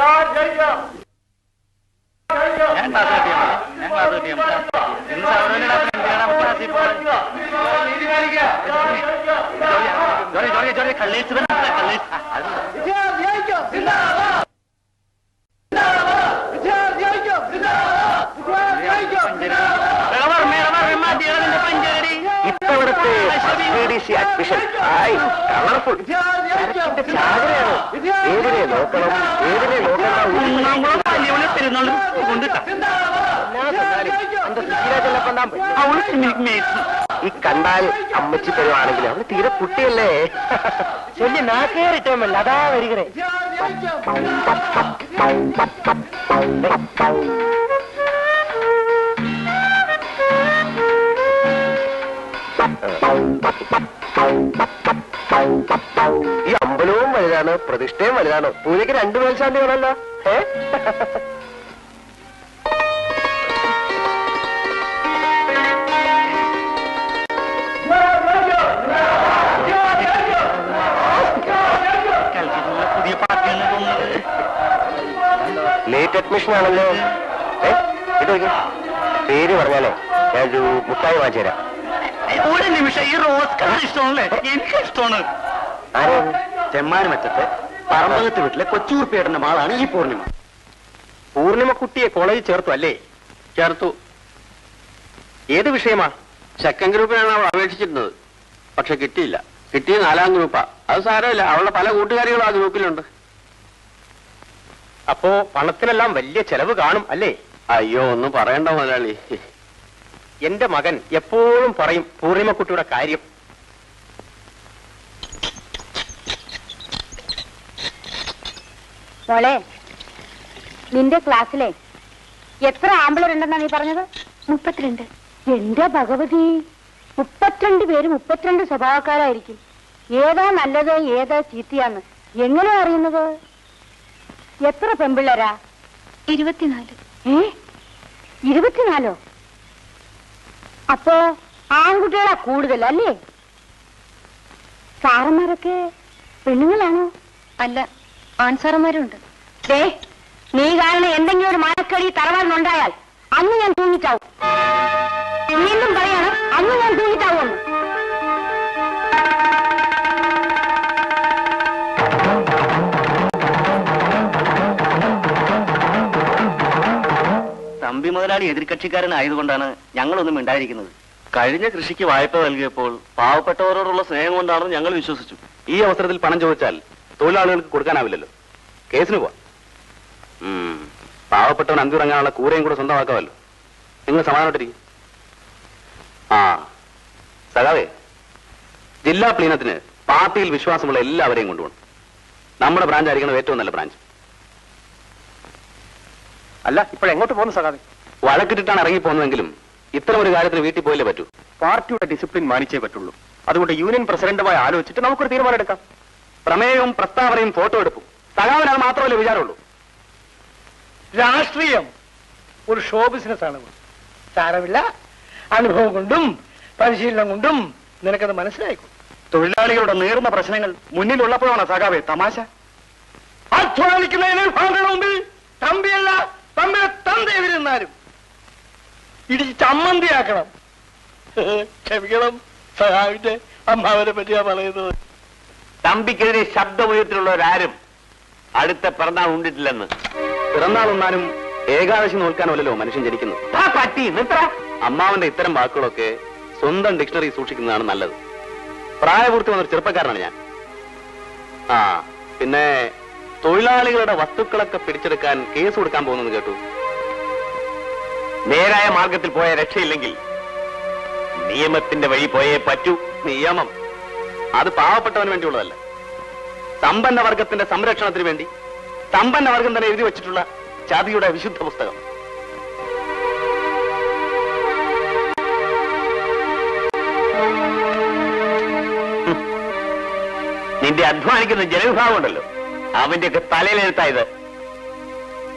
ഞാൻ ക്ലാസ് കിട്ടിയാ ഞാൻ ക്ലാസ് കിട്ടിയാ ഇന്ന് സൗരവിനെ ക്ലാസ്സിൽ ജോലി ജോലി ജോലി കള്ളീസ് കള്ളീസ് ഈ കണ്ടാൽ അമ്മച്ചി തരുവാണെങ്കിൽ അവൾ തീരെ കുട്ടിയല്ലേ ചൊല്ലി നാക്കേറിട്ടോമല്ല അതാ വരികരെ. ഈ അമ്പലവും വലുതാണ് പ്രതിഷ്ഠയും വലുതാണ്. പൂജയ്ക്ക് രണ്ടു മേൽശാന്തി വേണമല്ലോ ഏ ലേറ്റ് അഡ്മിഷൻ ആണല്ലോ. ഏ? ഇത് പേര് പറഞ്ഞാലേ? ഞാനൊരു മുട്ടായി വാങ്ങിച്ചു തരാം. ഒരു നിമിഷം. ഈ റോസ് കളർ ഇഷ്ടമാണല്ലേ? എനിക്ക് ഇഷ്ടമാണ്. ചെമ്മാനമറ്റത്ത് പറമ്പകത്ത് വീട്ടിലെ കൊച്ചൂർപ്പേട്ടന്റെ മാളാണ് ഈ പൂർണിമ. പൂർണിമ കുട്ടിയെ കോളേജിൽ ചേർത്തു അല്ലേ? ചേർത്തു. ഏത് വിഷയമാ? സെക്കൻഡ് ഗ്രൂപ്പിനാണ് അവൾ അപേക്ഷിച്ചിരുന്നത്. പക്ഷെ കിട്ടിയില്ല. കിട്ടിയ നാലാം ഗ്രൂപ്പാ. അത് സാരമില്ല. അവളുടെ പല കൂട്ടുകാരികളും ആ ഗ്രൂപ്പിലുണ്ട്. അപ്പോ പണത്തിനെല്ലാം വലിയ ചെലവ് കാണും അല്ലേ? അയ്യോ ഒന്നും പറയണ്ട മുതലാളി. എന്റെ മകൻ എപ്പോഴും പറയും പൂർണിമക്കുട്ടിയുടെ കാര്യം. മോളെ നിന്റെ ക്ലാസ്സിലെ എത്ര ആമ്പിളരുണ്ടെന്നാ നീ പറഞ്ഞത്? മുപ്പത്തിരണ്ട്. എന്റെ ഭഗവതി മുപ്പത്തിരണ്ട് പേര് മുപ്പത്തിരണ്ട് സ്വഭാവക്കാരായിരിക്കും. ഏതാ നല്ലത് ഏതാ ചീത്തയാന്ന് എങ്ങനെ അറിയുന്നത്? എത്ര പെമ്പിള്ളരാ ഇരുപത്തിനാല്. ഏ? ഇരുപത്തിനാലോ? അപ്പോ ആൺകുട്ടികളാ കൂടുതൽ അല്ലേ? സാറന്മാരൊക്കെ പെണ്ണുങ്ങളാണോ? അല്ല ആൺസാറന്മാരുണ്ട്. ദേ നീ കാരണം എന്തെങ്കിലും ഒരു മനക്കടി തറവാടിനുണ്ടായാൽ അന്ന് ഞാൻ തൂങ്ങിച്ചാവും. വീണ്ടും പറയാണ് അന്ന് ഞാൻ തൂങ്ങിച്ചാവുമെന്ന് തമ്പി മുതലാളി എതിർകക്ഷിക്കാരനായതുകൊണ്ടാണ് ഞങ്ങളൊന്നും ഉണ്ടായിരിക്കുന്നത് കഴിഞ്ഞ കൃഷിക്ക് വായ്പ നൽകിയപ്പോൾ പാവപ്പെട്ടവരോടുള്ള സ്നേഹം കൊണ്ടാണെന്ന് ഞങ്ങൾ വിശ്വസിച്ചു. ഈ അവസരത്തിൽ പണം ചോദിച്ചാൽ തൊഴിലാളികൾക്ക് കൊടുക്കാനാവില്ലല്ലോ. കേസിന് പോവാം. പാവപ്പെട്ടവൻ അന്തിറങ്ങാനുള്ള കൂരയും കൂടെ സ്വന്തമാക്കാമല്ലോ. നിങ്ങൾ സമാധാനപ്പെട്ടിരിക്കും ആ സഖാവേ ജില്ലാ പ്ലീനത്തിന് പാർട്ടിയിൽ വിശ്വാസമുള്ള എല്ലാവരെയും കൊണ്ടുപോകണം. നമ്മുടെ ബ്രാഞ്ച് ആയിരിക്കണം ഏറ്റവും നല്ല ബ്രാഞ്ച്. അല്ല ഇപ്പോഴെങ്ങോട്ട് പോകുന്നു സഖാവി? വഴക്കിട്ടിട്ടാണ് ഇറങ്ങി പോകുന്നതെങ്കിലും ഇത്തരം ഒരു കാര്യത്തിന് വീട്ടിൽ പോയില്ലേ പറ്റൂ? പാർട്ടിയുടെ ഡിസിപ്ലിൻ മാനിച്ചേ പറ്റുള്ളൂ. അതുകൊണ്ട് യൂണിയൻ പ്രസിഡന്റുമായി ആലോചിച്ചിട്ട് നമുക്കൊരു തീരുമാനം എടുക്കാം പ്രമേയവും പ്രസ്താവനയും ഫോട്ടോ എടുപ്പും. സഖാവിന് അത് മാത്രമല്ലേ വിചാരമുള്ളൂ? രാഷ്ട്രീയം ഒരു ഷോ ബിസിനസ് ആണ്. സാരമില്ല. അനുഭവം കൊണ്ടും പരിശീലനം കൊണ്ടും നിനക്കത് മനസ്സിലായിക്കും തൊഴിലാളികളുടെ നേർന്ന പ്രശ്നങ്ങൾ മുന്നിലുള്ളപ്പോഴാണ് സഖാവേ തമാശ? അധ്വാനിക്കുന്നതിന് മുമ്പിൽ തമ്പിയല്ല. തമ്മിലെ തന്തയെതിരുന്നാലും ഇടിച്ച് ചമ്മന്തിയാക്കണം. ക്ഷമിക്കണം സഹാവിന്റെ അമ്മാവനെ പറ്റിയാ പറയുന്നത്. തമ്പിക്കെതിരെ ശബ്ദമുയർത്തിലുള്ളവരാരും അടുത്ത പിറന്നാൾ ഉണ്ടിട്ടില്ലെന്ന്. പിറന്നാൾ ഉണ്ണാനും ഏകാദശി നോൽക്കാനുമല്ലോ മനുഷ്യൻ ജനിക്കുന്നു. ആ പട്ടി നിത്ര അമ്മാവന്റെ ഇത്തരം വാക്കുകളൊക്കെ സ്വന്തം ഡിക്ഷണറി സൂക്ഷിക്കുന്നതാണ് നല്ലത്. പ്രായപൂർത്തി വന്നൊരു ചെറുപ്പക്കാരനാണ് ഞാൻ. ആ പിന്നെ തൊഴിലാളികളുടെ വസ്തുക്കളൊക്കെ പിടിച്ചെടുക്കാൻ കേസ് കൊടുക്കാൻ പോകുന്നത് കേട്ടു. നേരായ മാർഗത്തിൽ പോയ രക്ഷയില്ലെങ്കിൽ നിയമത്തിന്റെ വഴി പോയേ പറ്റൂ. നിയമം. അത് പാവപ്പെട്ടവന് വേണ്ടിയുള്ളതല്ല. സമ്പന്ന വർഗത്തിന്റെ സംരക്ഷണത്തിന് വേണ്ടി സമ്പന്ന വർഗം തന്നെ എഴുതി വെച്ചിട്ടുള്ള ചതിയുടെ വിശുദ്ധ പുസ്തകം. നിന്റെ അധ്വാനിക്കുന്ന ജനവിഭാഗം ഉണ്ടല്ലോ അവന്റെയൊക്കെ തലയിലെഴുത്തായത്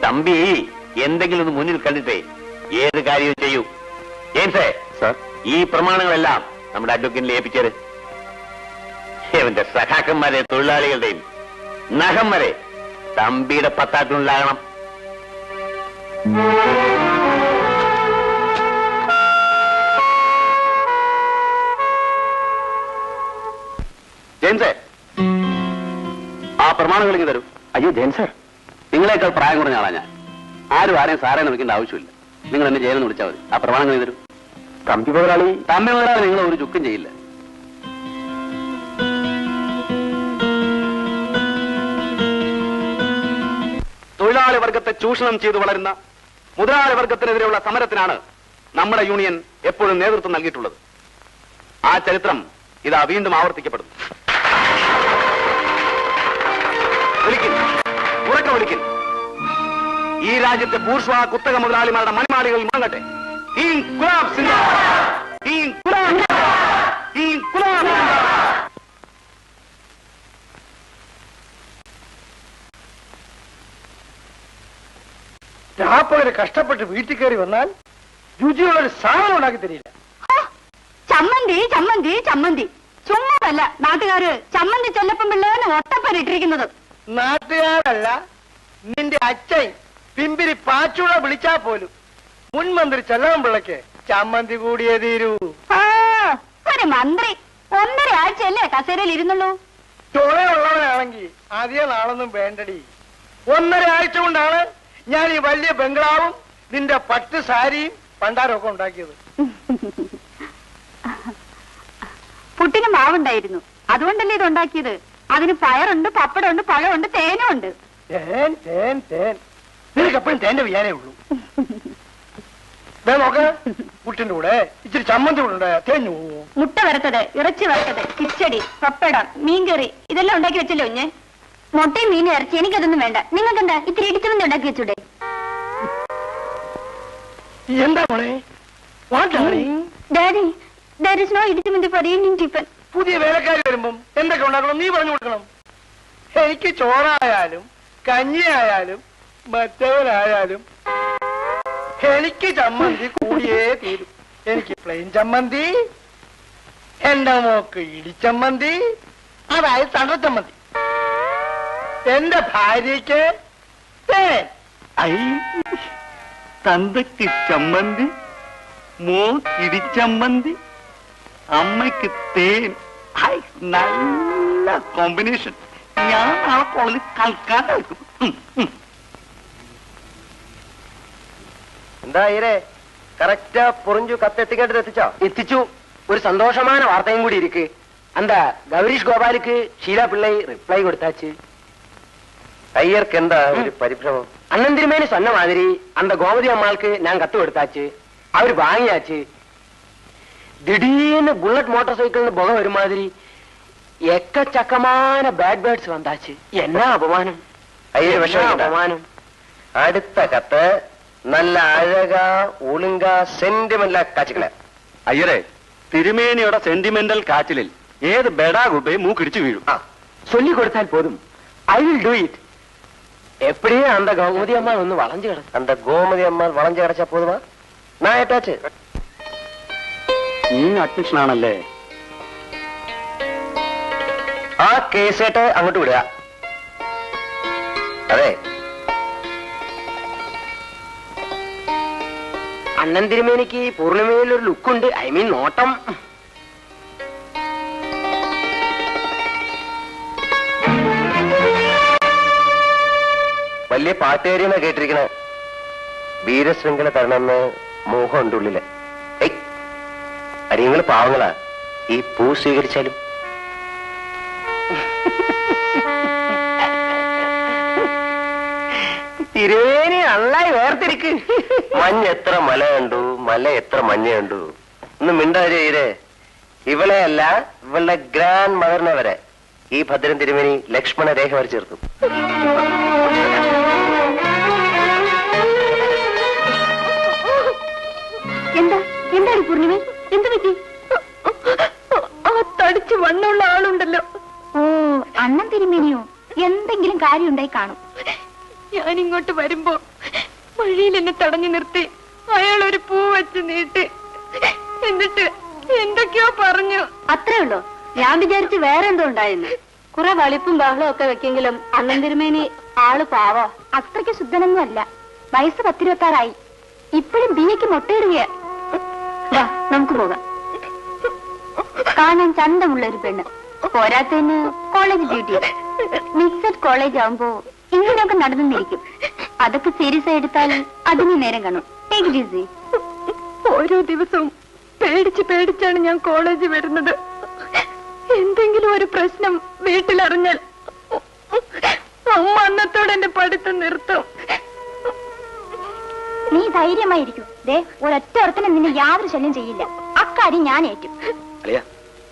തമ്പി എന്തെങ്കിലും ഒന്ന് മുന്നിൽ കണ്ടിട്ടേ ഏത് കാര്യവും ചെയ്യൂ. ജെയിംസേ സാർ. ഈ പ്രമാണങ്ങളെല്ലാം നമ്മുടെ അഡ്വക്കറ്റിൽ ഏൽപ്പിച്ചത് അവന്റെ സഖാക്കന്മാരെ തൊഴിലാളികളുടെയും നഖം വരെ തമ്പിയുടെ പത്താട്ടിനുണ്ടാകണം പ്രമാണങ്ങൾ കളിക്ക് തരൂ. അയ്യോ ജയൻ സാർ. നിങ്ങളെക്കാൾ പ്രായം കുറഞ്ഞ ആളാ ഞാൻ. ആരും ആരെയും സാറേന്ന് വിളിക്കേണ്ട ആവശ്യമില്ല. നിങ്ങൾ എന്നെ ജയിലെന്ന് വിളിച്ചാൽ മതി. ആ പ്രമാണങ്ങൾ കളി തരൂ? തമ്പി മുതലാളി. തമ്പി മുതലാളി നിങ്ങൾ ഒരു ചുക്കും ചെയ്യില്ല. തൊഴിലാളി വർഗത്തെ ചൂഷണം ചെയ്തു വളരുന്ന മുതലാളി വർഗത്തിനെതിരെയുള്ള സമരത്തിനാണ് നമ്മുടെ യൂണിയൻ എപ്പോഴും നേതൃത്വം നൽകിയിട്ടുള്ളത്. ആ ചരിത്രം ഇതാ വീണ്ടും ആവർത്തിക്കപ്പെടുന്നു. വിളിക്കിൻ ഉറക്കെ ഈ രാജ്യത്തെ ബൂർഷ്വാ കുത്തക മുതലാളിമാരുടെ മണിമാളികൾ സിന്ദാബാദ്! ഈ ഗുലാബ് സിന്ദാബാദ്! ഈ ഗുലാബ് സിന്ദാബാദ്! രാപ്പകൽ കഷ്ടപ്പെട്ട് വീട്ടിൽ കയറി വന്നാൽ രുചിയുള്ള ഒരു സാധനം ഉണ്ടാക്കി തരില്ല ചമ്മന്തി ചമ്മന്തി ചമ്മന്തി ചുമ്മാതല്ല നാട്ടുകാര് ചമ്മന്തി ചൊല്ലപ്പം പിള്ളേന്ന് ഒട്ടപ്പരിട്ടിരിക്കുന്നത് നാട്ടുകാരല്ല നിന്റെ അച്ഛൻ. പിമ്പിരി പാച്ചുള വിളിച്ചാ പോലും. മുൻമന്ത്രി മന്ത്രി പിള്ളക്ക് ചമ്മന്തി കൂടിയേ തീരൂ. ഒരു മന്ത്രി. ഒന്നര ആഴ്ചയല്ലേ കസേരയിൽ ഇരുന്നുള്ളൂ? ചുളയുള്ളവനാണെങ്കിൽ അധികം നാളൊന്നും വേണ്ടടി. ഒന്നര ആഴ്ച കൊണ്ടാണ് ഞാൻ ഈ വലിയ ബംഗ്ലാവും നിന്റെ പട്ട് സാരിയും പണ്ടാരമൊക്കെ ഉണ്ടാക്കിയത്. പുട്ടിന് മാവുണ്ടായിരുന്നു. അതുകൊണ്ടല്ലേ ഇത് ഉണ്ടാക്കിയത് അതിന് പയറുണ്ട് പപ്പടമുണ്ട് പഴമുണ്ട് തേനും ഉണ്ട് തേൻ തേൻ തേൻ. നിനക്ക് എപ്പോഴും തേന്റെ വിചാരേ ഉള്ളൂ. നോക്ക് പുട്ടിന്റെ കൂടെ ഇച്ചിരി ചമ്മന്തി കൂടെ തേഞ്ഞു പോവോ? മുട്ട വറുത്തത് ഇറച്ചി വറുത്തത് കിച്ചടി പപ്പടം മീൻകറി ഇതെല്ലാം ഉണ്ടാക്കി വെച്ചല്ലോ ഞാൻ മുട്ടയും മീനും ഇറച്ചി എനിക്കതൊന്നും വേണ്ട. നിങ്ങൾക്ക് എന്താ ഇത്തിരി ഇടിച്ചമന്തി ഉണ്ടാക്കി വെച്ചൂടെ? എന്താ മോളെ? ഡാഡി. ദർ ഇസ് നോ ഇടിച്ചമന്തി ഫോർ ഈവനിങ് ടിഫൻ പുതിയ വേലക്കാരി വരുമ്പം എന്തൊക്കെ ഉണ്ടാക്കണം? നീ പറഞ്ഞു കൊടുക്കണം. എനിക്ക് ചോറായാലും കഞ്ഞിയായാലും മറ്റവനായാലും എനിക്ക് ചമ്മന്തി കൂടിയേ തീരും. എനിക്ക് പ്ലെയിൻ ചമ്മന്തി എന്റെ മോക്ക് ഇടിച്ചമ്മന്തി അതായത് തണ്ട ചമ്മന്തി. എന്റെ ഭാര്യയ്ക്ക് തന്തക്ക് ചമ്മന്തി മോക്കിടിച്ചമ്മന്തി അമ്മയ്ക്ക് തേൻ ഹായ് നല്ല കോമ്പിനേഷൻ ഞാൻ നാളെ കോളേജിൽ കളിക്കാൻ കളിക്കും എന്താ ഈരെ? കറക്റ്റാ പൊറിഞ്ചു കത്തെത്തിക്കേണ്ടത് എത്തിച്ചോ? എത്തിച്ചു. ഒരു സന്തോഷമായ വാർത്തയും കൂടി ഇരിക്ക്. എന്താ ഗൗരീഷ് ഗോപാലിക്ക് ഷീല പിള്ളൈ റിപ്ലൈ കൊടുത്താച്ച്? അയ്യർക്ക് എന്താ ഒരു പരിഭ്രമം? അണ്ണന്തിരുമേനി സ്വന്ന മാതിരി അന്ത ഗോപതി അമ്മാൾക്ക് ഞാൻ കത്ത് കൊടുത്താച്ച്. അവർ വാങ്ങിയാച്ച്. திடீர்னு புல்லட் மோட்டார் சைக்கிள்னு புகை வரும் மாதிரி எக்கச்சக்கமான பேட் பேர்ட்ஸ் வந்தாச்சு என்ன அபமானம் ஐயர் என்ன விஷயம் அபமானம் அடுத்த கத்தை நல்ல அழகா ஒழுங்கா சென்டிமெண்டா காய்ச்சிக்கல അയ്യരെ തിരുമേനിയുടെ സെന്റിമെന്റൽ കാച്ചിലിൽ ഏത് ബെടാ ഗുബയും മൂക്കിടിച്ചു വീഴും சொல்லி கொடுத்தால் போதும் ஐ வில் டூ இட் எப்படியே அந்த கௌமதி அம்மா ஒன்னு வளைஞ்சு கிடக்கு அந்த கோமதி அம்மாள் வளைஞ்சு கிடைச்சா போதுமா நான் ஏட்டாச்சு നീ അഡ്മിഷൻ ആണല്ലേ? ആ കേസായിട്ട് അങ്ങോട്ട് വിടുക. അതെ. അണ്ണൻ തിരുമേനിക്ക് പൂർണിമയിൽ ഒരു ലുക്കുണ്ട് ഐ മീൻ നോട്ടം. വലിയ പാട്ടുകാരിയെന്നാ കേട്ടിരിക്കണേ. വീരശൃംഖല തരണമെന്ന് മോഹമുണ്ട് ഉള്ളിൽ. അരിയങ്ങൾ പാവങ്ങളാ. ഈ പൂ സ്വീകരിച്ചാലും. തിരുവേനി നന്നായി വേർതിരിക്ക്. മഞ്ഞ് എത്ര മല കണ്ടു മല എത്ര മഞ്ഞ കണ്ടു. ഒന്ന് മിണ്ടാതിരേ ഇവളെ അല്ല ഇവളുടെ ഗ്രാൻഡ് മദറിനെ വരെ. ഈ ഭദ്രൻ തിരുമേനി ലക്ഷ്മണ രേഖ വരച്ചു ചേർത്തു. എന്താ? എന്താണ് പൂർണിമ? എന്ത് പറ്റി? ആ തടിച്ച് വണ്ണുള്ള ആളുണ്ടല്ലോ. ഓ അണ്ണൻ തിരുമേനിയോ? എന്തെങ്കിലും കാര്യം ഉണ്ടായി കാണും. ഞാൻ ഇങ്ങോട്ട് വരുമ്പോ വഴിയിൽ എന്നെ തടഞ്ഞു നിർത്തി അയാൾ ഒരു പൂ വെച്ച് നീട്ടി. എന്നിട്ട് എന്തൊക്കെയോ പറഞ്ഞു. അത്രേ ഉള്ളോ? ഞാൻ വിചാരിച്ച് വേറെ എന്തോ ഉണ്ടായിരുന്നു. കുറെ വളിപ്പും ബഹളവും ഒക്കെ വെക്കെങ്കിലും അണ്ണൻ തിരുമേനി ആൾ പാവോ. അത്രയ്ക്ക് ശുദ്ധനൊന്നും അല്ല വയസ്സ് പത്തിരുപത്താറായി. ഇപ്പോഴും ബി എക്ക് മുട്ടയിടുകയാ. നമുക്ക് പോകാം. കാണാൻ ചന്തമുള്ള ഒരു പെണ്ണ്. പോരാത്തതിന് കോളേജ് ഡ്യൂട്ടി മിക്സഡ് കോളേജ് ആവുമ്പോ ഇങ്ങനെയൊക്കെ നടന്നിരിക്കും അതൊക്കെ സീരിയസ് ആയി എടുത്താൽ അതിന് നേരം കാണും. ഓരോ ദിവസവും പേടിച്ച് പേടിച്ചാണ് ഞാൻ കോളേജ് വരുന്നത്. എന്തെങ്കിലും ഒരു പ്രശ്നം വീട്ടിലറിഞ്ഞാൽ അമ്മ അന്നത്തോടെ എന്റെ പഠിത്തം നിർത്തും. നീ ധൈര്യമായിരിക്കും. ഒരൊറ്റ ഓർത്തിന് നിന്നെ യാതൊരു ശല്യം ചെയ്യില്ല. അക്കാര്യം ഞാൻ ഏറ്റു. അളിയ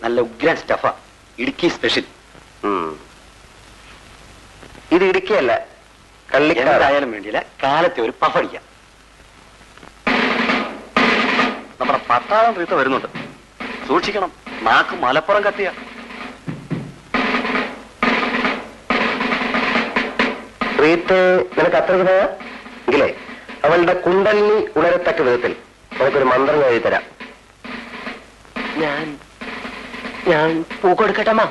നല്ല ഉഗ്രൻ സ്റ്റഫാ. ഇടുക്കി സ്പെഷ്യൽ. ഇത് ഇടുക്കിയല്ല കള്ളിക്കാരായാലും വേണ്ടിയില്ല കാലത്തെ ഒരു പഫടിക്കാം നമ്മുടെ പട്ടാളം റീത്ത വരുന്നുണ്ട്. സൂക്ഷിക്കണം നാക്ക് മലപ്പുറം കത്തിയ. റീത്ത് നിനക്ക് അത്ര എങ്കിലേ അവളുടെ കുണ്ടലിനി ഉണരത്തക്ക വിധത്തിൽ നമുക്കൊരു മന്ത്രം എഴുതി തരാം. ഞാൻ ഞാൻ പൂ കൊടുക്കട്ടമ്മ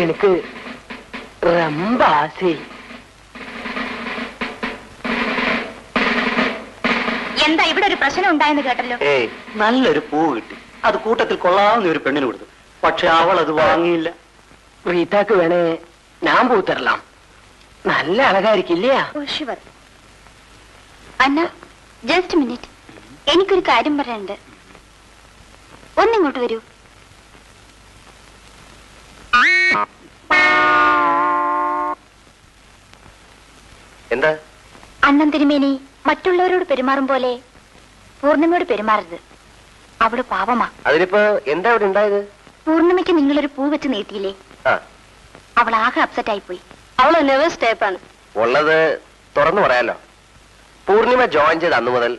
എനിക്ക് റംബാസി. എന്താ ഇവിടെ ഒരു പ്രശ്നം ഉണ്ടായെന്ന് കേട്ടല്ലോ? നല്ലൊരു പൂ കിട്ടി. അത് കൂട്ടത്തിൽ കൊള്ളാവുന്ന ഒരു പെണ്ണിന് കൊടുത്തു. പക്ഷെ അവൾ അത് വാങ്ങിയില്ല. റീതാക്ക് വേണേ ഞാൻ പൂ തരലാം. നല്ല അഴകായിരിക്കില്ല അന്ന ജസ്റ്റ് മിനിറ്റ് എനിക്കൊരു കാര്യം പറയാനുണ്ട്. ഒന്നിങ്ങോട്ട് വരൂ. എന്താ? അണ്ണൻ തിരുമേനി മറ്റുള്ളവരോട് പെരുമാറും പോലെ പൂർണിമയോട് പെരുമാറരുത്. അവൾ പാവമാ. അതിനിപ്പോ എന്താ അവിടെ ഉണ്ടായത്? പൂർണിമയ്ക്ക് നിങ്ങളൊരു പൂ വെച്ച് നീട്ടിയില്ലേ? ആ. അവൾ ആകെ അപ്സെറ്റ് ആയിപ്പോയി. അവൾ നെവേഴ്സ് ടൈപ്പാണ് ഉള്ളത് തുറന്നു പറയാലോ. പൂർണിമ ജോയിൻ ചെയ്ത അന്നു മുതൽ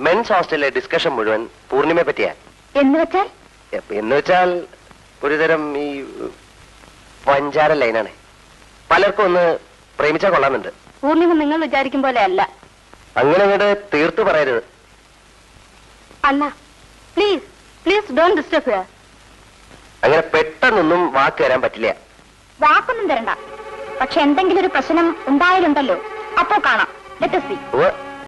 മെൻസ് ഹോസ്റ്റലിലെ ഡിസ്കഷൻ മുഴുവൻ പൂർണിമയെ പറ്റിയാ എന്ന് വെച്ചാൽ? എന്ന് വെച്ചാൽ ഒരുതരം ഈ വഞ്ചാര ലൈനാണ്. പലർക്കും ഒന്ന് പ്രേമിച്ചാൽ കൊള്ളാമെന്നുണ്ട്. പൂർണിമ നിങ്ങൾ വിചാരിക്കും പോലെ അല്ല. അങ്ങനെ അങ്ങോട്ട് തീർത്തു പറയരുത്. അണ്ണ please please don't disturb here അങ്ങനെ പെട്ടെന്നൊന്നും വാക്ക് തരാൻ പറ്റില്ല. വാക്കൊന്നും തരണ്ട. പക്ഷെ എന്തെങ്കിലും ഒരു പ്രശ്നം ഉണ്ടായാലുണ്ടല്ലോ. അപ്പോ കാണാം. Let us see. What?